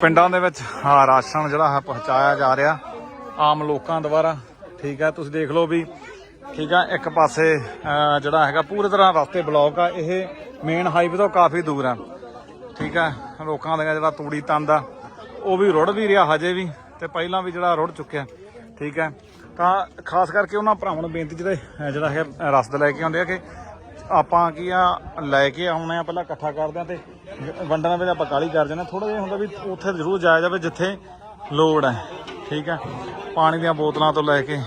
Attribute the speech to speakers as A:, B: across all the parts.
A: ਪਿੰਡਾਂ ਦੇ ਵਿੱਚ ਹਾਂ ਰਾਸ਼ਨ ਜਿਹੜਾ ਹੈ ਪਹੁੰਚਾਇਆ ਜਾ ਰਿਹਾ। ਆਮ ਲੋਕਾਂ ਦੁਆਰਾ। ਠੀਕ ਹੈ, ਤੁਸੀਂ ਦੇਖ ਲਓ ਵੀ, ਠੀਕ ਹੈ, ਇੱਕ ਪਾਸੇ ਜਿਹੜਾ ਹੈਗਾ ਪੂਰੀ ਤਰ੍ਹਾਂ ਰਸਤੇ ਬਲੌਕ ਆ। ਇਹ ਮੇਨ ਹਾਈਵੇ ਤੋਂ ਕਾਫੀ ਦੂਰ ਆ। ਠੀਕ ਹੈ, ਲੋਕਾਂ ਦਾ ਜਿਹੜਾ ਤੂੜੀ ਤੰਦ ਆ, ਉਹ ਵੀ ਰੁੜ ਵੀ ਰਿਹਾ ਹਜੇ ਵੀ ਤੇ ਪਹਿਲਾਂ ਵੀ ਜਿਹੜਾ ਰੁੜ ਚੁੱਕਿਆ। ਠੀਕ ਹੈ, ਤਾਂ ਖਾਸ ਕਰਕੇ ਉਹਨਾਂ ਭਰਾਵਾਂ ਨੂੰ ਬੇਨਤੀ ਜਿਹੜੇ ਜਿਹੜਾ ਹੈ ਰਸਦ ਲੈ ਕੇ ਆਉਂਦੇ ਆ ਕਿ ਆਪਾਂ ਕੀ ਆ, ਲੈ ਕੇ ਆਉਣੇ ਆ, ਪਹਿਲਾਂ ਇਕੱਠਾ ਕਰਦੇ ਆ ਤੇ ਵੰਡਣ ਵੇਲੇ ਆਪਾਂ ਕਾਲੀ ਕਰ ਜਾਂਦੇ ਥੋੜਾ ਜਿਹਾ ਹੁੰਦਾ ਵੀ ਉੱਥੇ ਜ਼ਰੂਰ ਜਾਇਆ ਜਾਵੇ ਜਿੱਥੇ ਲੋੜ ਹੈ, ਠੀਕ ਹੈ? ਪਾਣੀ ਦੀਆਂ ਬੋਤਲਾਂ ਤੋਂ ਲੈ ਕੇ,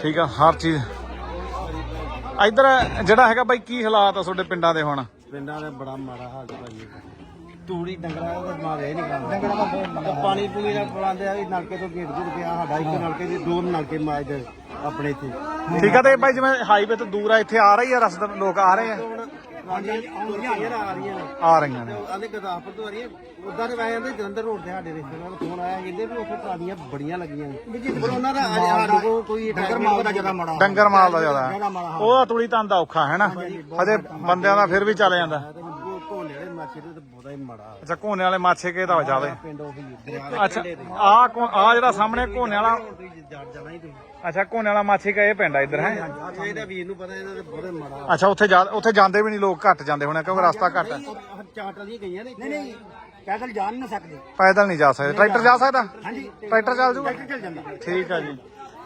A: ਠੀਕ ਆ, ਹਰ ਚੀਜ਼। ਇੱਧਰ ਜਿਹੜਾ ਹੈਗਾ ਬਾਈ, ਕੀ ਹਾਲਾਤ ਆ ਤੁਹਾਡੇ ਪਿੰਡਾਂ ਦੇ ਹੁਣ?
B: ਪਿੰਡਾਂ ਦਾ ਬੜਾ ਮਾੜਾ ਹਾਲ ਭਾਈ ਤੂੜੀ ਡੰਗਰਾਂ ਦਾ ਮਾਰੇ ਨਹੀਂ ਕਰਦਾ। ਡੰਗਰਾਂ ਦਾ ਪਾਣੀ ਪੂਣੀ ਦਾ ਪਲਾਂਦੇ ਆ ਨਲਕੇ ਤੋਂ ਗੇਟ ਗੁੜ ਗਿਆ, ਸਾਡਾ ਇੱਕ ਨਲਕੇ ਦੀ, ਦੋ ਨਲਕੇ ਮਾਜਦੇ। ਆਪਣੇ ਇੱਥੇ।
A: ਠੀਕ ਆ ਤੇ ਬਾਈ ਜਿਵੇਂ ਹਾਈਵੇ ਤੋਂ ਦੂਰ ਆ ਇੱਥੇ ਆ ਰਹੀ ਆ ਰਸਤਾ ਲੋਕ ਆ ਰਹੇ ਆ?
B: ਹਾਂਜੀ ਆਉਂਦੀਆਂ ਆ ਰਹੀਆਂ ਨੇ
A: ਆ ਰਹੀਆਂ ਨੇ।
B: ਆਂਦੇ ਗਦਾਫਰ ਤੋਂ ਆ ਰਹੀਆਂ। ਉਦਾਂ ਦੇ ਵੈ ਜਾਂਦੇ ਜਲੰਧਰ ਰੋਡ ਤੇ ਸਾਡੇ ਰਿਸ਼ਤੇਦਾਰ ਫੋਨ ਆਇਆ ਕਹਿੰਦੇ ਵੀ ਉੱਥੇ ਟਰਾਲੀਆਂ ਬੜੀਆਂ ਲੱਗੀਆਂ ਨੇ। ਪਰ ਉਹਨਾਂ ਦਾ ਅੱਜ ਸਾਡੇ ਕੋਲ ਕੋਈ ਡੰਗਰ ਮਾਲ ਦਾ ਜ਼ਿਆਦਾ ਮਾੜਾ
A: ਡੰਗਰ ਮਾਲ ਦਾ ਜ਼ਿਆਦਾ।
B: ਜ਼ਿਆਦਾ ਮਾੜਾ ਹਾਲ
A: ਉਹਦਾ ਤੁਲੀ ਤੰਦ ਦਾ ਔਖਾ ਹੈ ਨਾ? ਹਜੇ ਬੰਦਿਆਂ ਦਾ ਫਿਰ ਵੀ ਚੱਲ ਜਾਂਦਾ।
B: ਮਾਛੇ ਦੇ ਤੇ ਬਹੁਤਾ ਹੀ ਮਾੜਾ ਹਾਲ।
A: ਅੱਛਾ ਕੋਨੇ ਵਾਲੇ ਮਾਛੇ ਕੇ ਦਾ ਜ਼ਿਆਦਾ
B: ਪਿੰਡ ਉਹ ਹੀ ਦਰਿਆ
A: ਅੱਛਾ ਆ ਆ ਜਿਹੜਾ ਸਾਹਮਣੇ ਕੋਨੇ ਵਾਲਾ
B: ਤੁਸੀਂ ਜਾਣ ਜਾਣਾ ਹੀ ਤੁਸੀਂ।
A: ਅੱਛਾ ਕੋਨੇ ਵਾਲਾ ਮਾਛੀ ਕਾ ਇਹ ਪਿੰਡ ਆ ਇੱਧਰ ਹੈ?
B: ਇਹਦਾ ਵੀਰ ਨੂੰ ਪਤਾ ਇਹਦਾ ਤੇ ਬਹੁਤਾ ਹੀ ਮਾੜਾ
A: ਅੱਛਾ ਉੱਥੇ ਜਾ ਉੱਥੇ ਜਾਂਦੇ ਵੀ ਨਹੀਂ ਲੋਕ ਘੱਟ ਜਾਂਦੇ ਹੋਣੇ ਕਿਉਂਕਿ ਰਸਤਾ ਘੱਟ ਹੈ।
B: ਚਾਰ ਟਲੀਆਂ ਗਈਆਂ ਨੇ। ਨਹੀਂ ਨਹੀਂ ਪੈਦਲ ਜਾ ਨਹੀਂ ਸਕਦੇ।
A: ਪੈਦਲ ਨਹੀਂ ਜਾ ਸਕਦੇ। ਟਰੈਕਟਰ ਜਾ ਸਕਦਾ?
B: ਹਾਂਜੀ।
A: ਟਰੈਕਟਰ ਚੱਲ ਜੂਗਾ?
B: ਚੱਲ ਜਾਂਦਾ।
A: ਠੀਕ ਆ ਜੀ।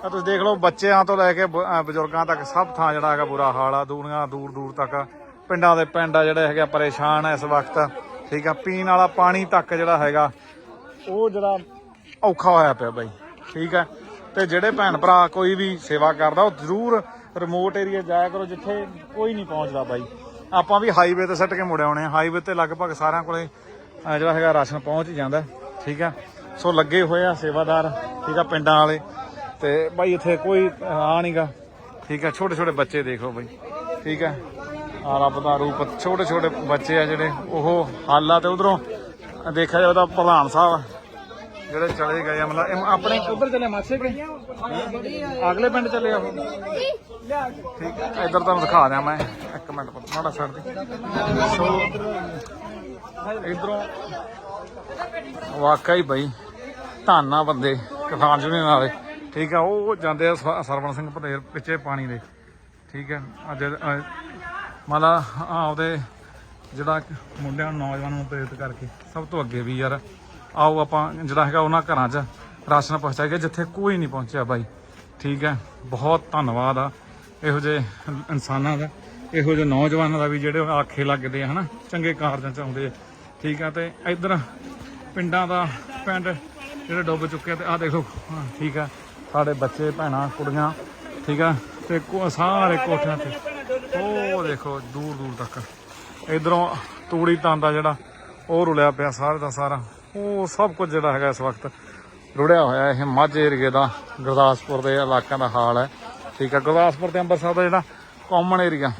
A: ਆ ਤੁਸੀਂ ਦੇਖ ਲਓ ਬੱਚਿਆਂ ਤੋਂ ਲੈ ਕੇ ਬ- ਅਹ ਬਜ਼ੁਰਗਾਂ ਤੱਕ ਸਭ ਥਾਂ ਜਿਹੜਾ ਹੈਗਾ ਬੁਰਾ ਹਾਲ ਆ ਦੂਰੀਆਂ ਦੂਰ ਦੂਰ ਤੱਕ ਪਿੰਡਾਂ ਦੇ ਪਿੰਡ ਆ ਜਿਹੜੇ ਹੈਗੇ ਆ, ਪਰੇਸ਼ਾਨ ਆ ਇਸ ਵਕਤ। ਠੀਕ ਆ, ਪੀਣ ਵਾਲਾ ਪਾਣੀ ਤੱਕ ਜਿਹੜਾ ਹੈਗਾ, ਉਹ ਜਿਹੜਾ ਔਖਾ ਹੋਇਆ ਪਿਆ ਬਾਈ। ਠੀਕ ਆ, ਤੇ ਜਿਹੜੇ ਭੈਣ ਭਰਾ ਕੋਈ ਵੀ ਸੇਵਾ ਕਰਦਾ, ਉਹ ਜ਼ਰੂਰ ਰਿਮੋਟ ਏਰੀਆ ਜਾਇਆ ਕਰੋ, ਜਿੱਥੇ ਕੋਈ ਨਹੀਂ ਪਹੁੰਚਦਾ ਬਾਈ। ਆਪਾਂ ਵੀ ਹਾਈਵੇ ਤੇ ਸੱਟ ਕੇ ਮੁੜ ਆਉਣੇ ਆ। ਹਾਈਵੇ ਤੇ ਲਗਭਗ ਸਾਰਿਆਂ ਕੋਲੇ ਜਿਹੜਾ ਹੈਗਾ ਰਾਸ਼ਨ ਪਹੁੰਚ ਹੀ ਜਾਂਦਾ। ਠੀਕ ਆ, ਸੋ ਲੱਗੇ ਹੋਏ ਆ ਸੇਵਾਦਾਰ, ਠੀਕ ਆ, ਪਿੰਡਾਂ ਵਾਲੇ। ਤੇ ਬਾਈ, ਇੱਥੇ ਕੋਈ ਆ ਨਹੀਂਗਾ ਠੀਕ ਆ ਛੋਟੇ ਛੋਟੇ ਬੱਚੇ ਦੇਖੋ ਬਾਈ। ਠੀਕ ਆ ਆ ਰੱਬ ਦਾ ਰੂਪ, ਛੋਟੇ ਛੋਟੇ ਬੱਚੇ ਆ ਜਿਹੜੇ, ਉਹ ਹਾਲਾ ਤੇ ਉਧਰੋਂ ਦੇਖਿਆ ਜਾਵੇ ਤਾਂ ਪ੍ਰਧਾਨ ਸਾਹਿਬ ਜਿਹੜੇ ਚਲੇ ਗਏ ਮਤਲਬ ਇਹ ਆਪਣੇ ਉਧਰ ਚਲੇ ਮਾਛੇ ਕੇ ਅਗਲੇ ਪਿੰਡ ਚਲੇ ਆ ਠੀਕ ਹੈ ਇੱਧਰ ਤੁਹਾਨੂੰ ਦਿਖਾ ਦਿਆਂ ਮੈਂ, ਇੱਕ ਮਿੰਟ ਮਾੜਾ ਛੱਡ ਦੇ। ਸੋ, ਇਧਰੋਂ ਵਾਕਈ ਬਈ, ਧਾਨਾ ਬੰਦੇ, ਕਿਸਾਨ ਯੂਨੀਅਨ ਵਾਲੇ। ਠੀਕ ਆ, ਉਹ ਜਾਂਦੇ ਆ ਸਰਵਣ ਸਿੰਘ ਪਟੇਲ ਪਿੱਛੇ ਪਾਣੀ ਦੇ। ਠੀਕ ਹੈ ਅੱਜ ਮਤਲਬ ਆਪਦੇ ਜਿਹੜਾ ਮੁੰਡਿਆਂ ਨੂੰ ਨੌਜਵਾਨਾਂ ਨੂੰ ਪ੍ਰੇਰਿਤ ਕਰਕੇ ਸਭ ਤੋਂ ਅੱਗੇ ਵੀ ਯਾਰ, ਆਓ ਆਪਾਂ ਜਿਹੜਾ ਹੈਗਾ ਉਹਨਾਂ ਘਰਾਂ 'ਚ ਰਾਸ਼ਨ ਪਹੁੰਚਾਈਏ, ਜਿੱਥੇ ਕੋਈ ਨਹੀਂ ਪਹੁੰਚਿਆ ਬਾਈ। ਠੀਕ ਹੈ, ਬਹੁਤ ਧੰਨਵਾਦ ਆ। ਇਹੋ ਜਿਹੇ ਇਨਸਾਨਾਂ ਦਾ, ਇਹੋ ਜਿਹੇ ਨੌਜਵਾਨਾਂ ਦਾ ਵੀ ਜਿਹੜੇ ਆਖੇ ਲੱਗਦੇ ਆ, ਹਨਾ? ਚੰਗੇ ਕਾਰਜਾਂ 'ਚ ਆਉਂਦੇ ਆ। ਠੀਕ ਆ, ਤੇ ਇੱਧਰ ਪਿੰਡਾਂ ਦਾ ਪਿੰਡ ਜਿਹੜੇ ਡੁੱਬ ਚੁੱਕੇ ਆ, ਤੇ ਆਹ ਦੇਖੋ ਠੀਕ ਆ। ਸਾਡੇ ਬੱਚੇ, ਭੈਣਾਂ, ਕੁੜੀਆਂ, ਠੀਕ ਆ, ਤੇ ਕੋ- ਸਾਰੇ ਕੋਠਿਆਂ ਤੇ ਉਹ ਦੇਖੋ, ਦੂਰ ਦੂਰ ਤੱਕ। ਇਧਰੋਂ ਤੂੜੀ ਤਾਂਦਾ ਜਿਹੜਾ, ਉਹ ਰੁਲਿਆ ਪਿਆ ਸਾਰੇ ਦਾ ਸਾਰਾ। ਉਹ ਸਭ ਕੁਝ ਜਿਹੜਾ ਹੈਗਾ ਇਸ ਵਕਤ ਰੁੜਿਆ ਹੋਇਆ ਇਹ ਮਾਝੇ ਏਰੀਏ ਦਾ, ਗੁਰਦਾਸਪੁਰ ਦੇ ਇਲਾਕਿਆਂ ਦਾ ਹਾਲ ਹੈ। ਠੀਕ ਹੈ, ਗੁਰਦਾਸਪੁਰ ਤੇ ਅੰਮ੍ਰਿਤਸਰ ਦਾ ਜਿਹੜਾ ਕਾਮਨ ਏਰੀਆ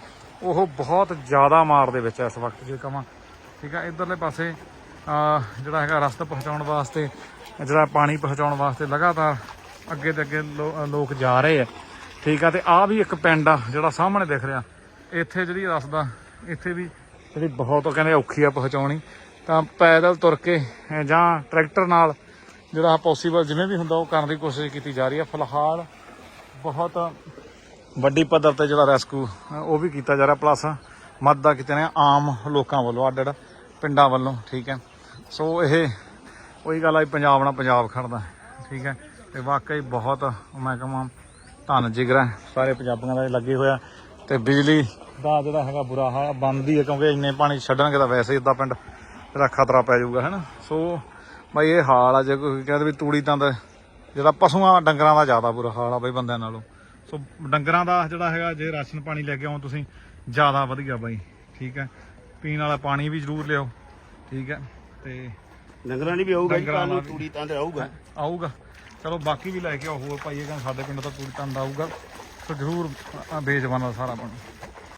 A: ਉਹ ਬਹੁਤ ਜ਼ਿਆਦਾ ਮਾਰ ਦੇ ਵਿੱਚ ਹੈ ਇਸ ਵਕਤ ਜੇ ਕਹਾਂ ਠੀਕ ਹੈ, ਇਧਰਲੇ ਪਾਸੇ ਜਿਹੜਾ ਹੈਗਾ ਰਸਤਾ ਪਹੁੰਚਾਉਣ ਵਾਸਤੇ, ਜਿਹੜਾ ਪਾਣੀ ਪਹੁੰਚਾਉਣ ਵਾਸਤੇ ਲਗਾਤਾਰ ਅੱਗੇ ਤੇ ਅੱਗੇ ਲੋ- ਲੋਕ ਜਾ ਰਹੇ ਆ ਠੀਕ ਆ ਤੇ ਆ ਵੀ ਇੱਕ ਪਿੰਡ ਆ ਜਿਹੜਾ ਸਾਹਮਣੇ ਦਿਖ ਰਿਹਾ। ਇੱਥੇ ਜਿਹੜੀ ਰਸਦਾ, ਇੱਥੇ ਵੀ ਜਿਹੜੀ ਬਹੁਤ ਕਹਿੰਦੇ ਔਖੀ ਆ ਪਹੁੰਚਾਉਣੀ। ਤਾਂ ਪੈਦਲ ਤੁਰ ਕੇ ਜਾਂ ਟਰੈਕਟਰ ਨਾਲ ਜਿਹੜਾ ਪੋਸੀਬਲ ਜਿਵੇਂ ਵੀ ਹੁੰਦਾ ਉਹ ਕਰਨ ਦੀ ਕੋਸ਼ਿਸ਼ ਕੀਤੀ ਜਾ ਰਹੀ ਹੈ ਫਿਲਹਾਲ ਬਹੁਤ ਵੱਡੀ ਪੱਧਰ ਤੇ ਜਿਹੜਾ ਰੈਸਕਿਊ ਉਹ ਵੀ ਕੀਤਾ ਜਾ ਰਿਹਾ। ਪਲੱਸ ਮਦਦ ਕੀਤੀ ਨੇ ਆਮ ਲੋਕਾਂ ਵੱਲੋਂ ਅੱਡ ਅੱਡ ਪਿੰਡਾਂ ਵੱਲੋਂ, ਠੀਕ ਹੈ। ਸੋ ਇਹ ਉਹੀ ਗੱਲ ਆ ਵੀ ਪੰਜਾਬ ਨਾਲ ਪੰਜਾਬ ਖੜਦਾ, ਠੀਕ ਹੈ। ਤੇ ਵਾਕਈ ਬਹੁਤ, ਮੈਂ ਕਹਾਂ, ਧੰਨ ਜਿਗਰਾ ਹੈ। ਸਾਰੇ ਪੰਜਾਬੀਆਂ ਦਾ ਇਹ ਲੱਗੇ ਹੋਇਆ ਤੇ ਬਿਜਲੀ ਦਾ ਜਿਹੜਾ ਹੈਗਾ ਬੁਰਾ ਹਾਲ ਬੰਦੀ ਹੈ ਕਿਉਂਕਿ ਇੰਨੇ ਪਾਣੀ ਛੱਡਣਗੇ ਤਾਂ ਵੈਸੇ ਇਦਾਂ ਪਿੰਡ ਜਿਹੜਾ ਖਤਰਾ ਪੈ ਜਾਊਗਾ ਹੈਨਾ ਸੋ ਬਈ ਇਹ ਹਾਲ ਆ ਜੇ ਕੋਈ ਕਹਿੰਦੇ ਵੀ ਤੂੜੀ ਤੰਦ ਜਿਹੜਾ ਪਸ਼ੂਆਂ ਡੰਗਰਾਂ ਦਾ ਜ਼ਿਆਦਾ ਬੁਰਾ ਹਾਲ ਆ ਬਈ ਬੰਦਿਆਂ ਨਾਲੋਂ। ਸੋ ਡੰਗਰਾਂ ਦਾ ਜਿਹੜਾ ਹੈਗਾ ਜੇ ਰਾਸ਼ਨ ਪਾਣੀ ਲੈ ਕੇ ਆਉਂ ਤੁਸੀਂ ਜ਼ਿਆਦਾ ਵਧੀਆ ਬਾਈ ਠੀਕ ਹੈ? ਪੀਣ ਵਾਲਾ ਪਾਣੀ ਵੀ ਜ਼ਰੂਰ ਲਿਆਓ ਠੀਕ ਹੈ? ਤੇ
B: ਡੰਗਰਾਂ ਦੀ ਵੀ ਆਊਗਾ ਜੀ ਕੱਲ। ਤੂੜੀ ਤਾਂ ਤੇ ਆਊਗਾ।
A: ਆਊਗਾ। ਚਲੋ ਬਾਕੀ ਵੀ ਲੈ ਕੇ ਆਓ ਹੋਰ ਭਾਈ ਇਹ ਕਹਿੰਦੇ ਸਾਡੇ ਪਿੰਡ ਤੋਂ ਪੂਰੀ ਤੰਦ ਆਊਗਾ। ਸੋ ਜ਼ਰੂਰ ਅ, ਬੇਜ਼ਬਾਨ ਦਾ ਸਾਰਾ ਬਣ